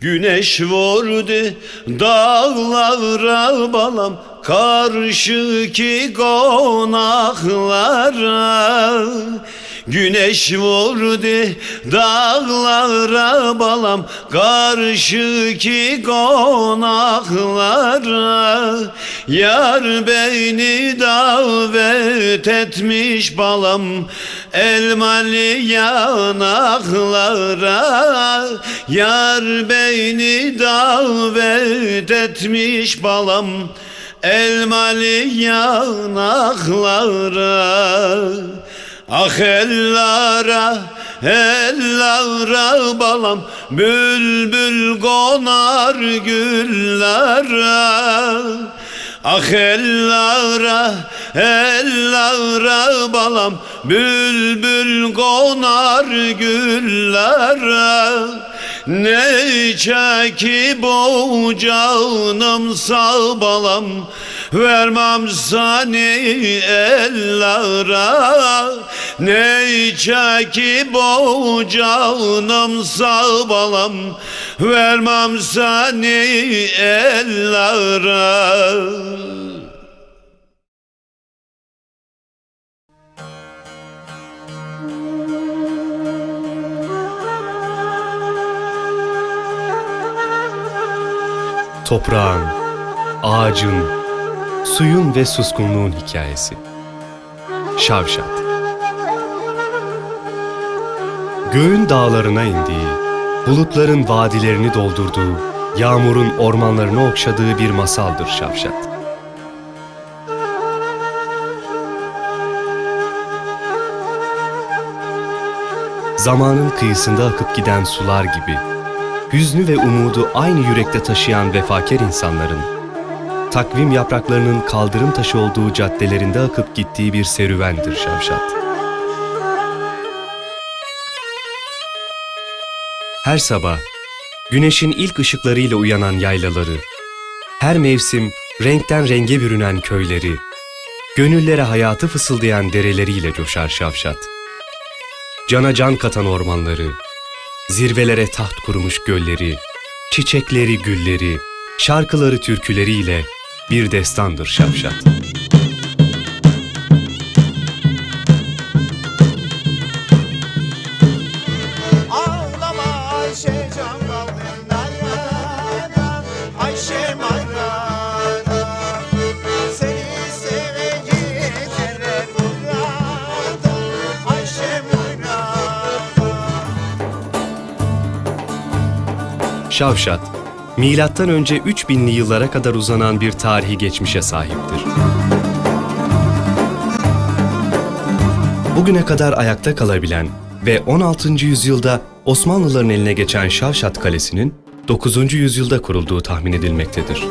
Güneş vurdu dağlara balam Karşıki konaklara. Güneş vurdu dağlara balam Karşıki konaklara. Yar beni davet etmiş balam Elmalı yanaklara Yar beni davet etmiş balam. Elmalı yanaklara Ah ellara, ellara balam. Bülbül konar güllere Ah ellara, ellara balam Bülbül konar güllere. Ne çeki bu canım sağ balam Vermem seni ellara Ne çeki bu canım sağ balam Vermem seni ellara. Toprağın, ağacın, suyun ve suskunluğun hikayesi. Şavşat Göğün dağlarına indiği, bulutların vadilerini doldurduğu, yağmurun ormanlarını okşadığı bir masaldır Şavşat. Zamanın kıyısında akıp giden sular gibi, hüznü ve umudu aynı yürekte taşıyan vefakar insanların, takvim yapraklarının kaldırım taşı olduğu caddelerinde akıp gittiği bir serüvendir Şavşat. Her sabah, güneşin ilk ışıklarıyla uyanan yaylaları, her mevsim renkten renge bürünen köyleri, gönüllere hayatı fısıldayan dereleriyle coşar Şavşat. Cana can katan ormanları, zirvelere taht kurmuş gölleri, çiçekleri, gülleri, şarkıları, türküleriyle bir destandır Şavşat. Ağlama Ayşe can kaldığından yana Ayşe mayrana Seni sevecekler burada Ayşe mayrana Şavşat, milattan önce 3000'li yıllara kadar uzanan bir tarihi geçmişe sahiptir. Bugüne kadar ayakta kalabilen ve 16. yüzyılda Osmanlıların eline geçen Şavşat Kalesi'nin 9. yüzyılda kurulduğu tahmin edilmektedir.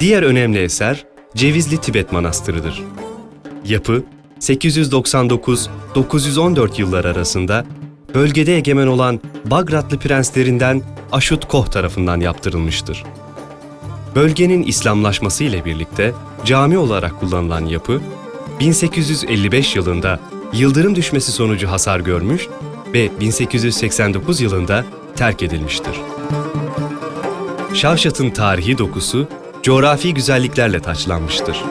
Diğer önemli eser Cevizli Tibet Manastırı'dır. Yapı 899-914 yıllar arasında bölgede egemen olan Bagratlı prenslerinden Aşut Koh tarafından yaptırılmıştır. Bölgenin İslamlaşması ile birlikte cami olarak kullanılan yapı 1855 yılında yıldırım düşmesi sonucu hasar görmüş ve 1889 yılında terk edilmiştir. Şavşat'ın tarihi dokusu coğrafi güzelliklerle taçlanmıştır.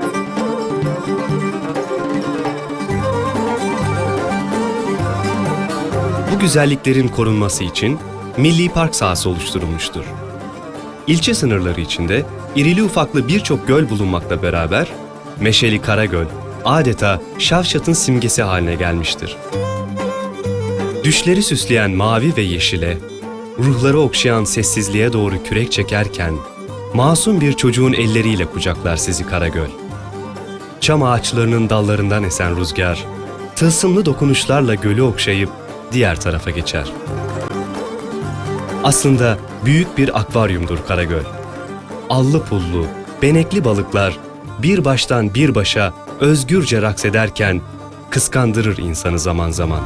Bu güzelliklerin korunması için Milli Park sahası oluşturulmuştur. İlçe sınırları içinde irili ufaklı birçok göl bulunmakla beraber Meşeli Karagöl adeta Şavşat'ın simgesi haline gelmiştir. Düşleri süsleyen mavi ve yeşile, ruhları okşayan sessizliğe doğru kürek çekerken masum bir çocuğun elleriyle kucaklar sizi Karagöl. Çam ağaçlarının dallarından esen rüzgar, tılsımlı dokunuşlarla gölü okşayıp diğer tarafa geçer. Aslında büyük bir akvaryumdur Karagöl. Allı pullu, benekli balıklar bir baştan bir başa özgürce raks ederken kıskandırır insanı zaman zaman.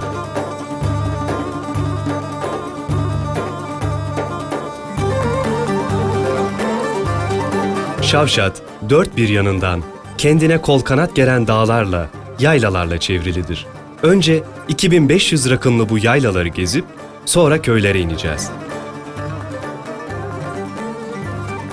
Şavşat dört bir yanından kendine kol kanat geren dağlarla, yaylalarla çevrilidir. Önce 2500 rakımlı bu yaylaları gezip sonra köylere ineceğiz.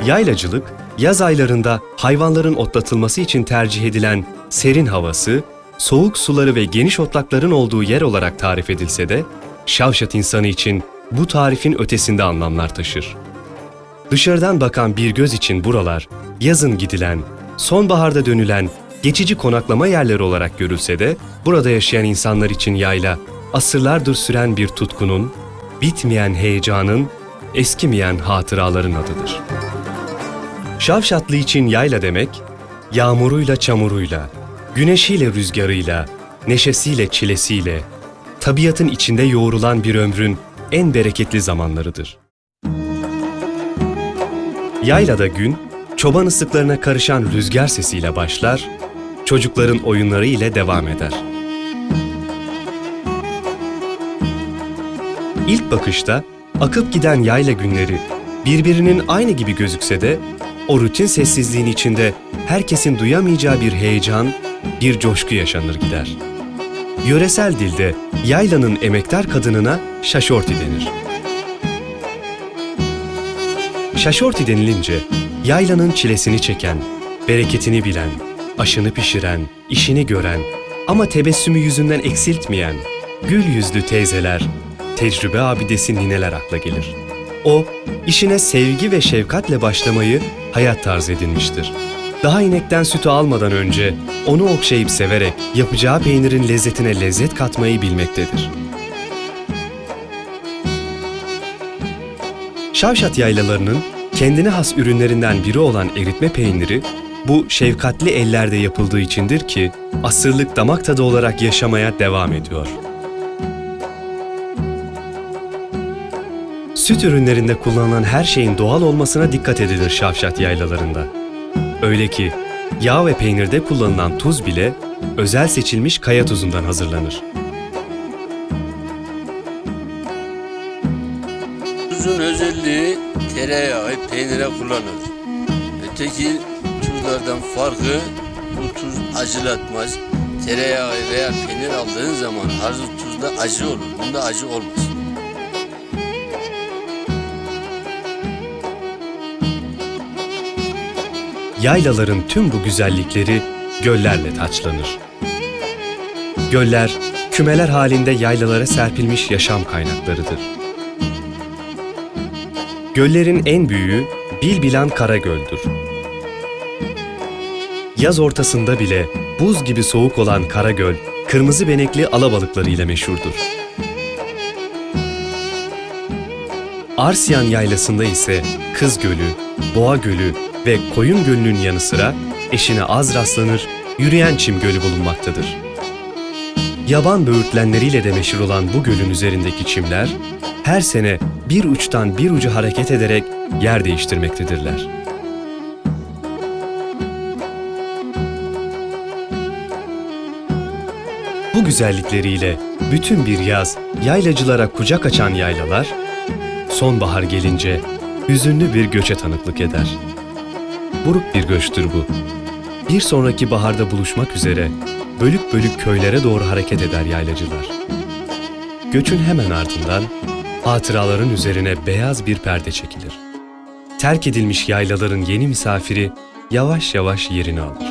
Yaylacılık, yaz aylarında hayvanların otlatılması için tercih edilen serin havası, soğuk suları ve geniş otlakların olduğu yer olarak tarif edilse de, Şavşat insanı için bu tarifin ötesinde anlamlar taşır. Dışarıdan bakan bir göz için buralar, yazın gidilen, sonbaharda dönülen, geçici konaklama yerleri olarak görülse de, burada yaşayan insanlar için yayla, asırlardır süren bir tutkunun, bitmeyen heyecanın, eskimeyen hatıraların adıdır. Şavşatlı için yayla demek, yağmuruyla çamuruyla, güneşiyle rüzgarıyla, neşesiyle çilesiyle, tabiatın içinde yoğrulan bir ömrün en bereketli zamanlarıdır. Yaylada gün, çoban ıslıklarına karışan rüzgar sesiyle başlar, çocukların oyunları ile devam eder. İlk bakışta akıp giden yayla günleri birbirinin aynı gibi gözükse de o rutin sessizliğin içinde herkesin duyamayacağı bir heyecan, bir coşku yaşanır gider. Yöresel dilde yaylanın emektar kadınına şaşorti denir. Şaşorti denilince yaylanın çilesini çeken, bereketini bilen, aşını pişiren, işini gören ama tebessümü yüzünden eksiltmeyen, gül yüzlü teyzeler, tecrübe abidesi nineler akla gelir. O, işine sevgi ve şefkatle başlamayı hayat tarzı edinmiştir. Daha inekten sütü almadan önce onu okşayıp severek yapacağı peynirin lezzetine lezzet katmayı bilmektedir. Şavşat yaylalarının kendine has ürünlerinden biri olan eritme peyniri, bu şefkatli ellerde yapıldığı içindir ki asırlık damak tadı olarak yaşamaya devam ediyor. Süt ürünlerinde kullanılan her şeyin doğal olmasına dikkat edilir Şavşat yaylalarında. Öyle ki yağ ve peynirde kullanılan tuz bile özel seçilmiş kaya tuzundan hazırlanır. Tuzun özelliği tereyağı, peynire kullanılır. Öteki tuzlardan farkı bu tuz acılatmaz. Tereyağı veya peynir aldığın zaman hazır tuzda acı olur. Bunda acı olmaz. Yaylaların tüm bu güzellikleri göllerle taçlanır. Göller, kümeler halinde yaylalara serpilmiş yaşam kaynaklarıdır. Göllerin en büyüğü Bilbilan Karagöl'dür. Yaz ortasında bile buz gibi soğuk olan Karagöl, kırmızı benekli alabalıkları ile meşhurdur. Arsyan Yaylası'nda ise Kız Gölü, Boğa Gölü ve Koyun Gölü'nün yanı sıra eşine az rastlanır Yürüyen Çim Gölü bulunmaktadır. Yaban böğürtlenleriyle de meşhur olan bu gölün üzerindeki çimler her sene bir uçtan bir ucu hareket ederek yer değiştirmektedirler. Bu güzellikleriyle bütün bir yaz yaylacılara kucak açan yaylalar, sonbahar gelince hüzünlü bir göçe tanıklık eder. Buruk bir göçtür bu. Bir sonraki baharda buluşmak üzere bölük bölük köylere doğru hareket eder yaylacılar. Göçün hemen ardından hatıraların üzerine beyaz bir perde çekilir. Terk edilmiş yaylaların yeni misafiri yavaş yavaş yerini alır.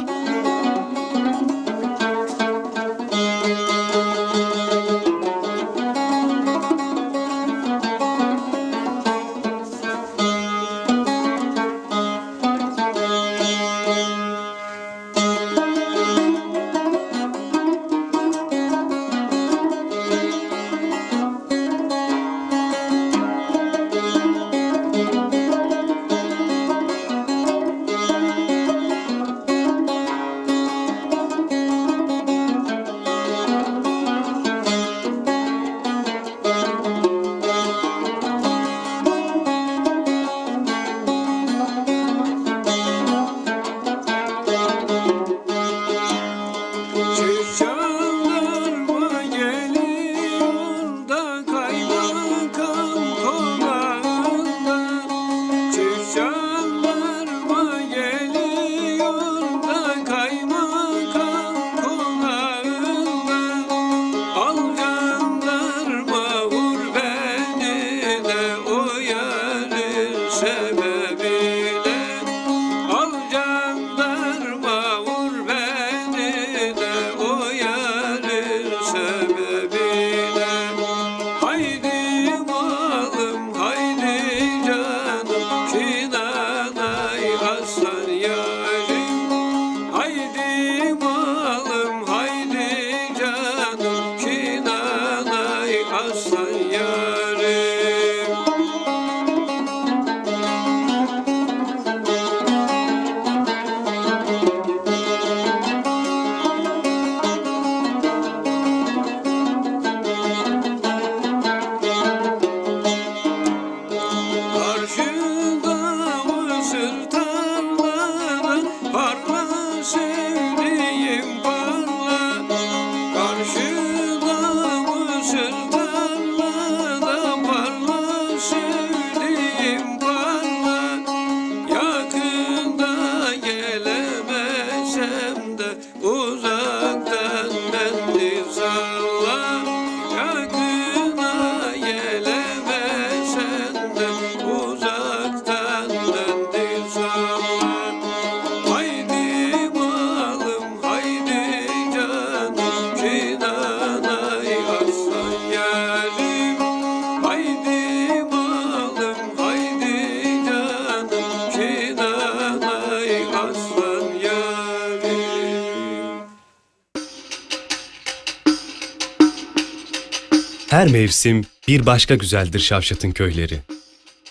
Her mevsim bir başka güzeldir Şavşat'ın köyleri.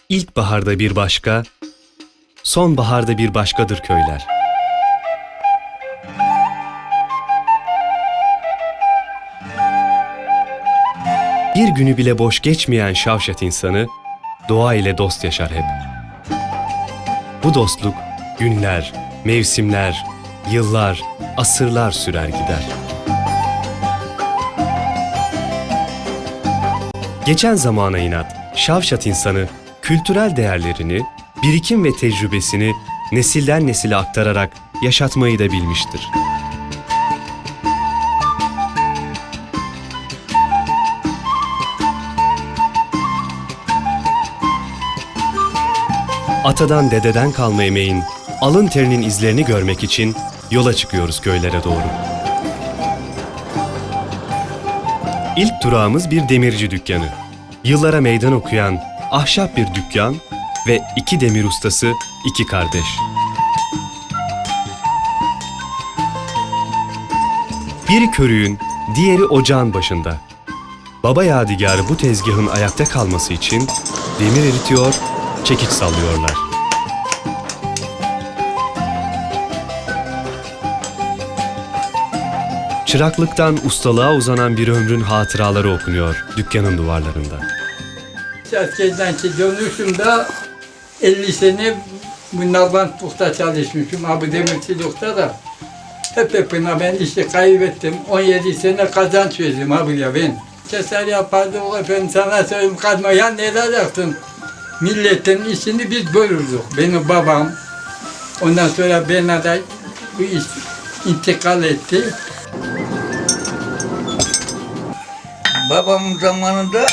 İlkbaharda bir başka, sonbaharda bir başkadır köyler. Bir günü bile boş geçmeyen Şavşat insanı doğa ile dost yaşar hep. Bu dostluk günler, mevsimler, yıllar, asırlar sürer gider. Geçen zamana inat, Şavşat insanı kültürel değerlerini, birikim ve tecrübesini nesilden nesile aktararak yaşatmayı da bilmiştir. Atadan dededen kalma emeğin, alın terinin izlerini görmek için yola çıkıyoruz köylere doğru. İlk durağımız bir demirci dükkanı. Yıllara meydan okuyan ahşap bir dükkan ve iki demir ustası, iki kardeş. Biri körüğün, diğeri ocağın başında. Baba yadigarı bu tezgahın ayakta kalması için demir eritiyor, çekiç sallıyorlar. Çıraklıktan ustalığa uzanan bir ömrün hatıraları okunuyor dükkanın duvarlarında. Askerden ki dönüşümde 50 sene bu Nalbantlıkta çalışmışım. Abi demirçilikte da. Hep hepine ben işi kaybettim. 17 sene kazanç verdim abi ya ben. Keser yapardı o efendim sana söyleyeyim kazma ya ne edeceksin? Milletin işini biz bölürdük. Benim babam. Ondan sonra bana da bu iş intikal etti. Babamın zamanında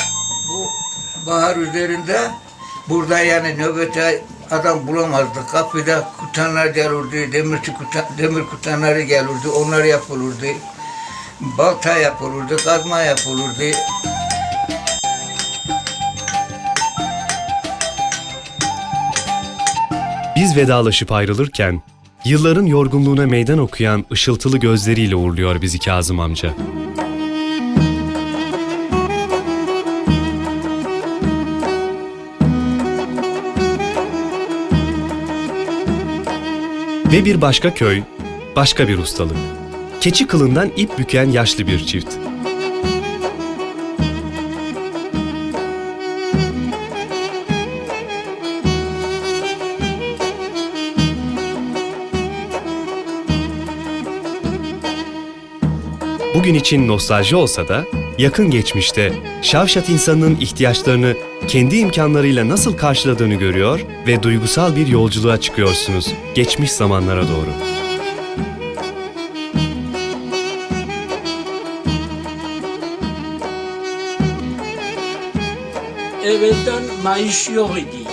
bu bahar üzerinde burada yani nöbete adam bulamazdı. Kapıda kutanlar gelirdi, demirci kutan, demir kutanları gelirdi, onlar yapılırdı. Balta yapılırdı, kazma yapılırdı. Biz vedalaşıp ayrılırken yılların yorgunluğuna meydan okuyan ışıltılı gözleriyle uğurluyor bizi Kazım amca. Ve bir başka köy, başka bir ustalık. Keçi kılından ip büken yaşlı bir çift. Bugün için nostalji olsa da yakın geçmişte Şavşat insanının ihtiyaçlarını kendi imkanlarıyla nasıl karşıladığını görüyor ve duygusal bir yolculuğa çıkıyorsunuz geçmiş zamanlara doğru. Evvelden maaş yok idi,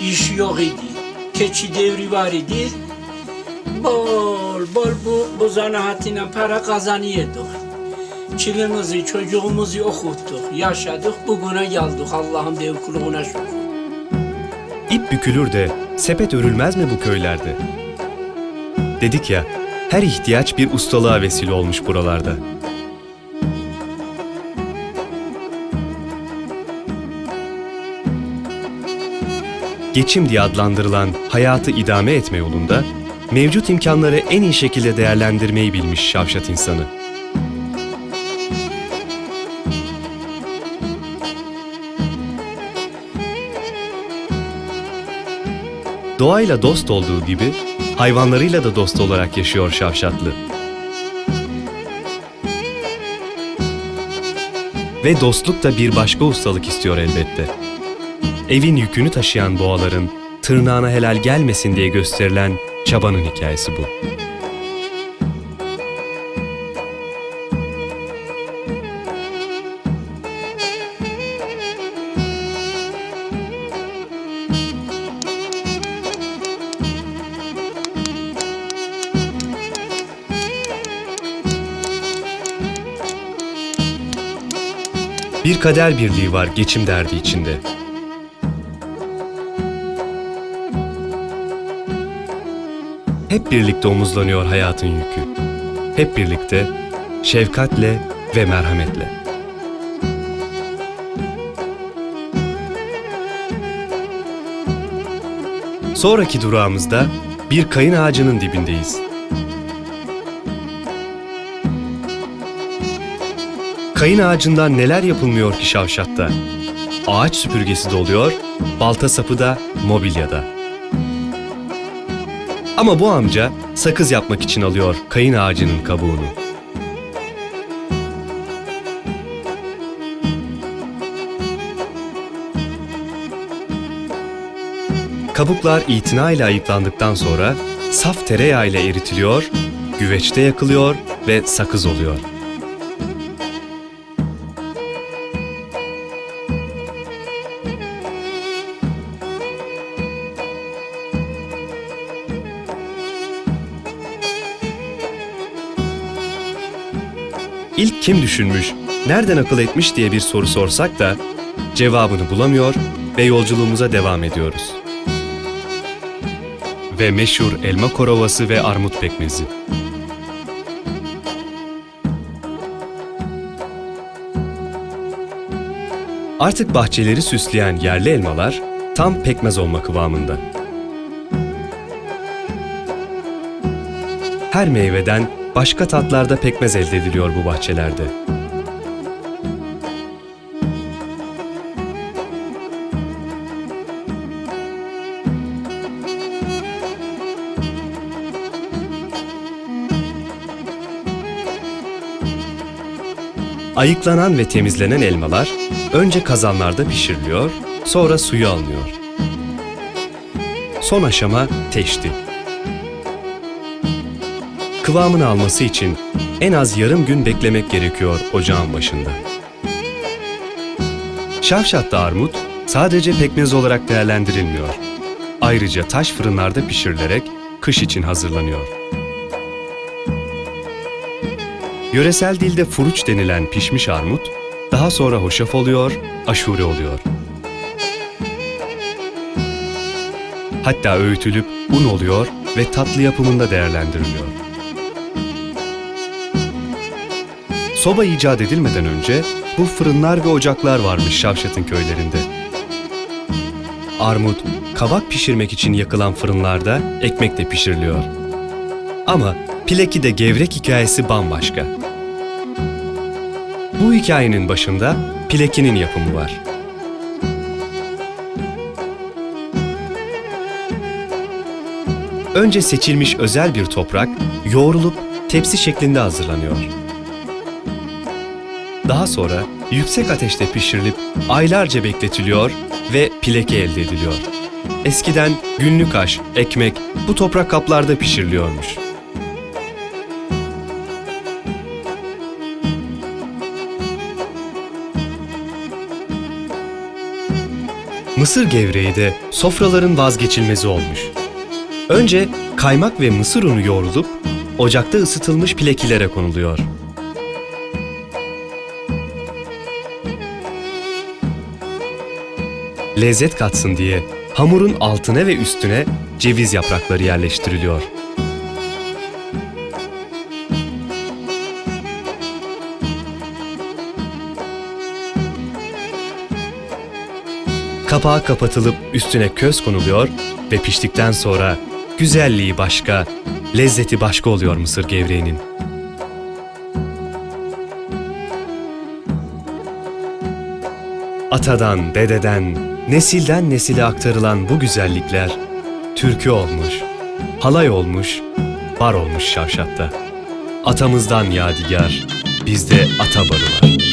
iş yok idi. Keçi devri var idi. Bol bol bu, bu zanaatine para kazanıyorduk. Çilimizi, çocuğumuzu okuttuk, yaşadık, bugüne geldik Allah'ın dev kulluğuna şükür. İp bükülür de sepet örülmez mi bu köylerde? Dedik ya, her ihtiyaç bir ustalığa vesile olmuş buralarda. Geçim diye adlandırılan hayatı idame etme yolunda mevcut imkanları en iyi şekilde değerlendirmeyi bilmiş Şavşat insanı. Doğayla dost olduğu gibi hayvanlarıyla da dost olarak yaşıyor Şavşatlı. Ve dostluk da bir başka ustalık istiyor elbette. Evin yükünü taşıyan boğaların tırnağına helal gelmesin diye gösterilen çabanın hikayesi bu. Bir kader birliği var geçim derdi içinde. Hep birlikte omuzlanıyor hayatın yükü. Hep birlikte, şefkatle ve merhametle. Sonraki durağımızda bir kayın ağacının dibindeyiz. Kayın ağacından neler yapılmıyor ki Şavşat'ta? Ağaç süpürgesi doluyor, balta sapı da mobilyada. Ama bu amca sakız yapmak için alıyor kayın ağacının kabuğunu. Kabuklar itinayla ayıklandıktan sonra saf tereyağı ile eritiliyor, güveçte yakılıyor ve sakız oluyor. İlk kim düşünmüş, nereden akıl etmiş diye bir soru sorsak da cevabını bulamıyor ve yolculuğumuza devam ediyoruz. Ve meşhur elma korovası ve armut pekmezi. Artık bahçeleri süsleyen yerli elmalar tam pekmez olma kıvamında. Her meyveden başka tatlarda pekmez elde ediliyor bu bahçelerde. Ayıklanan ve temizlenen elmalar önce kazanlarda pişiriliyor, sonra suyu alınıyor. Son aşama teşti. Kıvamını alması için en az yarım gün beklemek gerekiyor ocağın başında. Şavşat'ta armut sadece pekmez olarak değerlendirilmiyor. Ayrıca taş fırınlarda pişirilerek kış için hazırlanıyor. Yöresel dilde furuç denilen pişmiş armut, daha sonra hoşaf oluyor, aşure oluyor. Hatta öğütülüp un oluyor ve tatlı yapımında değerlendiriliyor. Soba icat edilmeden önce bu fırınlar ve ocaklar varmış Şavşat'ın köylerinde. Armut, kabak pişirmek için yakılan fırınlarda ekmek de pişiriliyor. Ama Pileki de gevrek hikayesi bambaşka. Bu hikayenin başında Pileki'nin yapımı var. Önce seçilmiş özel bir toprak yoğrulup tepsi şeklinde hazırlanıyor. Daha sonra yüksek ateşte pişirilip aylarca bekletiliyor ve pileke elde ediliyor. Eskiden günlük aş, ekmek bu toprak kaplarda pişiriliyormuş. Mısır gevreği de sofraların vazgeçilmezi olmuş. Önce kaymak ve mısır unu yoğrulup ocakta ısıtılmış pilekilere konuluyor. Lezzet katsın diye hamurun altına ve üstüne ceviz yaprakları yerleştiriliyor. Kapağı kapatılıp üstüne köz konuluyor ve piştikten sonra güzelliği başka, lezzeti başka oluyor mısır gevreğinin. Atadan, dededen, nesilden nesile aktarılan bu güzellikler türkü olmuş, halay olmuş, bar olmuş Şavşat'ta. Atamızdan yadigar, bizde ata barı var.